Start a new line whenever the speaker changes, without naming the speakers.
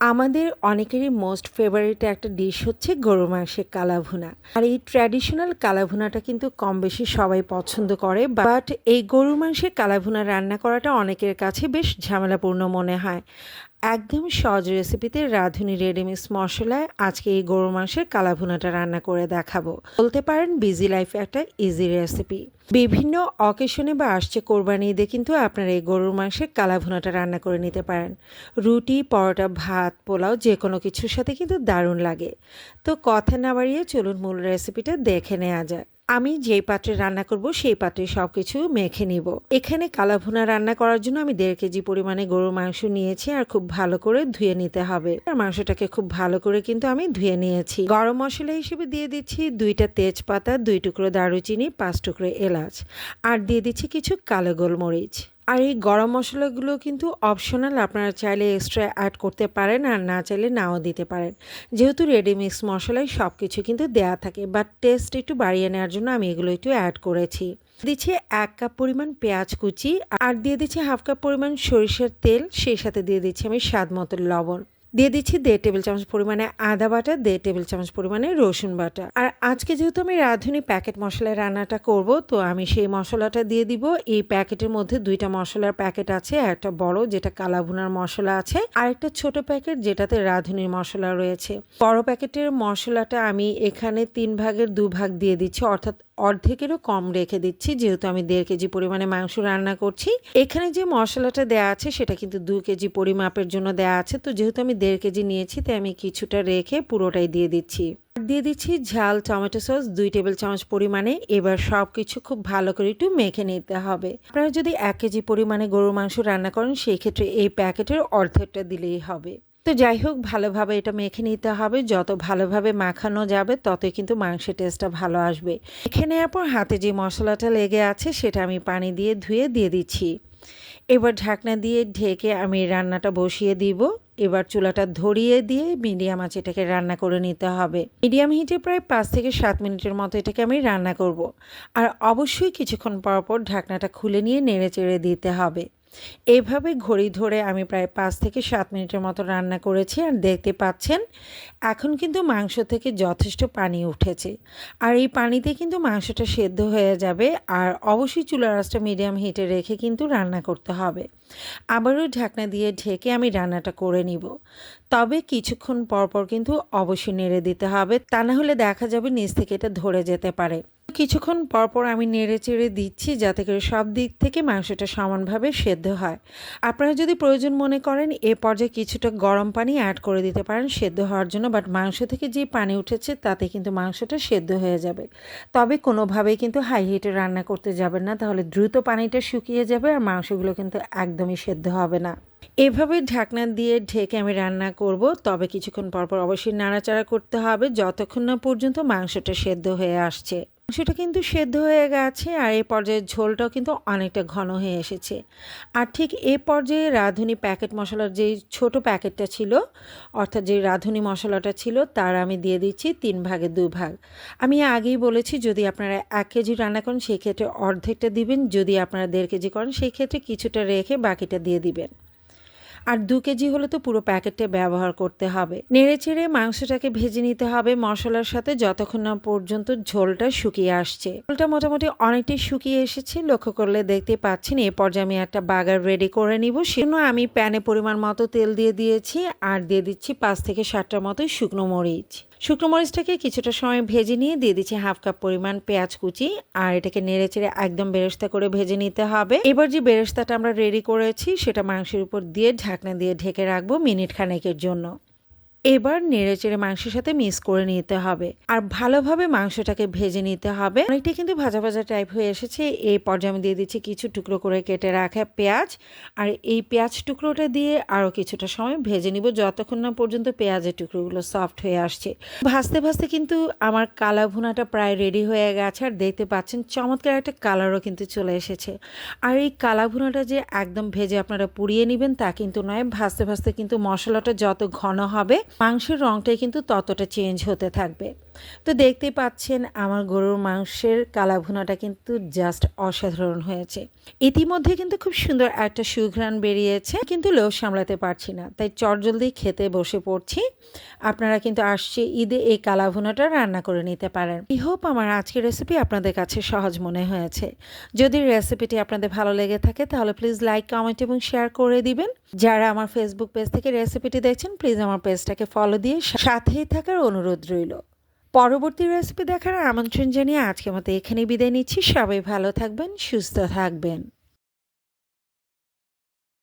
আমাদের অনেকেরই most favourite একটা ডিশ হচ্ছে গরু মাংসের কালাভুনা। আর এই ট্র্যাডিশনাল কালাভুনাটা কিন্তু কম বেশি সবাই পছন্দ করে বাট এই গরু মাংসের কালাভুনা রান্না করাটা অনেকের কাছে বেশ ঝামেলাপূর্ণ মনে হয়। একদম সহজ রেসিপিতে রাঁধুনি রেডিমিক্স মশলায় আজকে এই গরু মাংসের কালাভুনাটা রান্না করে দেখাবো। বলতে পারেন বিজি লাইফে একটা ইজি রেসিপি বিভিন্ন অকেশনে বা আসছে কোরবানি ঈদে কিন্তু আপনারা এই গরুর মাংসের কালাভুনাটা রান্না করে নিতে পারেন। রুটি, পরোটা, ভাত, পোলাও যে কোনো কিছুর সাথে কিন্তু দারুণ লাগে। তো কথা না বাড়িয়ে চলুন মূল রেসিপিটা দেখে নেওয়া যাক। আমি যেই পাত্রে রান্না করব, সেই পাত্রে সব কিছু মেখে নিব। এখানে কালাভুনা রান্না করার জন্য আমি দেড় কেজি পরিমাণে গরুর মাংস নিয়েছি আর খুব ভালো করে ধুয়ে নিতে হবে। আর মাংসটাকে খুব ভালো করে কিন্তু আমি ধুয়ে নিয়েছি। গরম মশলা হিসেবে দিয়ে দিচ্ছি দুইটা তেজপাতা, দুই টুকরো দারুচিনি, পাঁচ টুকরো এলাচ। আর দিয়ে দিচ্ছি কিছু কালো গোলমরিচ। আর এই গরম মশলাগুলো কিন্তু অপশনাল আপনারা চাইলে এক্সট্রা অ্যাড করতে পারেন আর না চাইলে নাও দিতে পারেন। যেহেতু রেডিমিক্স মশলাই সব কিছু কিন্তু দেয়া থাকে বাট টেস্ট একটু বাড়িয়ে নেওয়ার জন্য আমি এগুলো একটু অ্যাড করেছি। দিচ্ছে এক কাপ পরিমাণ পেঁয়াজ কুচি, আর দিয়ে দিচ্ছি হাফ কাপ পরিমাণ সরিষার তেল, সেই সাথে দিয়ে দিচ্ছি আমি স্বাদ মতো লবণ। দিয়ে দিচ্ছি দেড় টেবিল চামচ পরিমাণে আদা বাটা, দেড় টেবিল চামচ পরিমাণে রসুন বাটা। আর আজকে যেহেতু আমি রাঁধুনি প্যাকেট মশলায় রান্নাটা করব, তো আমি সেই মশলাটা দিয়ে দিব। এই প্যাকেটের মধ্যে দুইটা মশলার প্যাকেট আছে, একটা বড় যেটা কালাভুনার মশলা আছে, আর একটা ছোট প্যাকেট যেটাতে রাঁধুনির মশলা রয়েছে। বড় প্যাকেটের মশলাটা আমি এখানে তিন ভাগের দু ভাগ দিয়ে দিচ্ছি, অর্থাৎ অর্ধেকেরও কম রেখে দিচ্ছি, যেহেতু আমি দেড় কেজি পরিমাণে মাংস রান্না করছি। এখানে যে মশলাটা দেওয়া আছে, সেটা কিন্তু দু কেজি পরিমাপের জন্য দেওয়া আছে, তো যেহেতু আমি দেড় কেজি নিয়েছি, তাই আমি কিছুটা রেখে পুরোটাই দিয়ে দিচ্ছি। দিয়ে দিচ্ছি ঝাল টমেটো সস, দুই টেবিল চামচ পরিমাণে। এবার সব কিছু খুব ভালো করে একটু মেখে নিতে হবে। আপনারা যদি এক কেজি পরিমাণে গরুর মাংস রান্না করেন সেই ক্ষেত্রে এই প্যাকেটের অর্ধেকটা দিলেই হবে। তো যাই হোক, ভালোভাবে এটা মেখে নিতে হবে। যত ভালোভাবে মাখানো যাবে, ততই কিন্তু মাংসের টেস্টটা ভালো আসবে। মেখে নেওয়ার পর হাতে যে মশলাটা লেগে আছে, সেটা আমি পানি দিয়ে ধুয়ে দিয়ে দিচ্ছি। এবার ঢাকনা দিয়ে ঢেকে আমি রান্নাটা বসিয়ে দিব। এবার চুলাটা ধরিয়ে দিয়ে মিডিয়াম আছে এটাকে রান্না করে নিতে হবে মিডিয়াম হিটে প্রায় পাঁচ থেকে সাত মিনিটের মতো এটাকে আমি রান্না করব। আর অবশ্যই কিছুক্ষণ পর পর ঢাকনাটা খুলে নিয়ে নেড়ে চেড়ে দিতে হবে এইভাবে ঘড়ি ধরে আমি প্রায় পাঁচ থেকে সাত মিনিটের মতো রান্না করেছি আর দেখতে পাচ্ছেন, এখন কিন্তু মাংস থেকে যথেষ্ট পানি উঠেছে। আর এই পানিতে কিন্তু মাংসটা সেদ্ধ হয়ে যাবে আর অবশ্যই চুলার আঁচটা মিডিয়াম হিটে রেখে কিন্তু রান্না করতে হবে। আবারও ঢাকনা দিয়ে ঢেকে আমি রান্নাটা করে নিব। তবে কিছুক্ষণ পর পর কিন্তু অবশ্যই নেড়ে দিতে হবে, তা না হলে দেখা যাবে নিচ থেকে এটা ধরে যেতে পারে। কিছুক্ষণ পরপর আমি নেড়ে চেড়ে দিচ্ছি যাতে করে সব দিক থেকে মাংসটা সমানভাবে সেদ্ধ হয়। আপনারা যদি প্রয়োজন মনে করেন, এ পর্যায়ে কিছুটা গরম পানি অ্যাড করে দিতে পারেন সেদ্ধ হওয়ার জন্য বাট মাংস থেকে যে পানি উঠেছে তাতে কিন্তু মাংসটা সেদ্ধ হয়ে যাবে। তবে কোনোভাবেই কিন্তু হাই হিটে রান্না করতে যাবেন না, তাহলে দ্রুত পানিটা শুকিয়ে যাবে আর মাংসগুলো কিন্তু একদমই সেদ্ধ হবে না। এভাবে ঢাকনা দিয়ে ঢেকে আমি রান্না করব, তবে কিছুক্ষণ পরপর অবশ্যই নাড়াচাড়া করতে হবে, যতক্ষণ না পর্যন্ত মাংসটা সেদ্ধ হয়ে আসছে। মাংসটা কিন্তু সেদ্ধ হয়ে গেছে আর এই পর্যায়ে ঝোলটাও কিন্তু অনেকটা ঘন হয়ে এসেছে। আর ঠিক এ পর্যায়ে রাঁধুনি প্যাকেট মশলার যেই ছোট প্যাকেটটা ছিল, অর্থাৎ যে রাঁধুনি মশলাটা ছিল, তার আমি দিয়ে দিচ্ছি তিন ভাগে দু ভাগ। আমি আগেই বলেছি, যদি আপনারা এক কেজি রান্না করেন সেই ক্ষেত্রে অর্ধেকটা দিবেন, যদি আপনারা দেড় কেজি করেন সেই ক্ষেত্রে কিছুটা রেখে বাকিটা দিয়ে দিবেন। আর দু কেজি হলে তো পুরো প্যাকেটে ব্যবহার করতে হবে। নেড়ে চেড়ে মাংসটাকে ভেজে নিতে হবে মশলার সাথে যতক্ষণ না পর্যন্ত ঝোলটা শুকিয়ে আসছে। ঝোলটা মোটামুটি অনেকটাই শুকিয়ে এসেছে। লক্ষ্য করলে দেখতে পাচ্ছেন এ পর্যায়ে আমি একটা বাগার রেডি করে নিব। সেজন্য আমি প্যানে পরিমাণ মতো তেল দিয়ে দিয়েছি আর দিয়ে দিচ্ছি পাঁচ থেকে সাতটার মতো শুকনো মরিচ। শুকনো মরিচটাকে কিছুটা সময় ভেজে নিয়ে দিয়ে দিচ্ছি হাফ কাপ পরিমাণ পেঁয়াজ কুচি। আর এটাকে নেড়ে চেড়ে একদম বেরেস্তা করে ভেজে নিতে হবে। এবার যে বেরেস্তাটা আমরা রেডি করেছি, সেটা মাংসের উপর দিয়ে ঢাকনা দিয়ে ঢেকে রাখব মিনিট খানেকের জন্য। এবার নেড়ে চেড়ে মাংসের সাথে মিক্স করে নিতে হবে। আর ভালোভাবে মাংসটাকে ভেজে নিতে হবে। অনেকটা কিন্তু ভাজা ভাজা টাইপ হয়ে এসেছে। এই পর্যায়ে আমি দিয়ে দিচ্ছি কিছু টুকরো করে কেটে রাখা পেঁয়াজ। আর এই পেঁয়াজ টুকরোটা দিয়ে আরও কিছুটা সময় ভেজে নিব, যতক্ষণ না পর্যন্ত পেঁয়াজের টুকরোগুলো সফট হয়ে আসছে। ভাজতে ভাজতে কিন্তু আমার কালা ভুনাটা প্রায় রেডি হয়ে গেছে। আর দেখতে পাচ্ছেন চমৎকার একটা কালারও কিন্তু চলে এসেছে। আর এই কালা ভুনাটা যে একদম ভেজে আপনারা পুড়িয়ে নেবেন তা কিন্তু নয়। ভাজতে ভাজতে কিন্তু মশলাটা যত ঘন হবে মাংসের রঙটাই কিন্তু ততটা চেঞ্জ হতে থাকবে। তো দেখতেই পাচ্ছেন আমার গরুর মাংসের কালাভুনাটা কিন্তু জাস্ট অসাধারণ হয়েছে। ইতিমধ্যে কিন্তু খুব সুন্দর একটা সুঘ্রাণ বেরিয়েছে, কিন্তু লোভ সামলাতে পারছি না। তাই চটজলদি খেতে বসে পড়ছি। আপনারা কিন্তু আসছে ঈদে এই কালাভুনাটা রান্না করে নিতে পারেন। আই হোপ আমার আজকের রেসিপি আপনাদের কাছে সহজ মনে হয়েছে। যদি রেসিপিটি আপনাদের ভালো লেগে থাকে, তাহলে প্লিজ লাইক কমেন্ট এবং শেয়ার করে দিবেন। যারা আমার ফেসবুক পেজ থেকে রেসিপিটি দেখছেন প্লিজ আমার পেজটাকে ফলো দিয়ে সাথেই থাকার অনুরোধ রইল। পরবর্তী রেসিপি দেখার আমন্ত্রণ জানিয়ে আজকের মতো এখানেই বিদায় নিচ্ছি। সবাই ভালো থাকবেন, সুস্থ থাকবেন।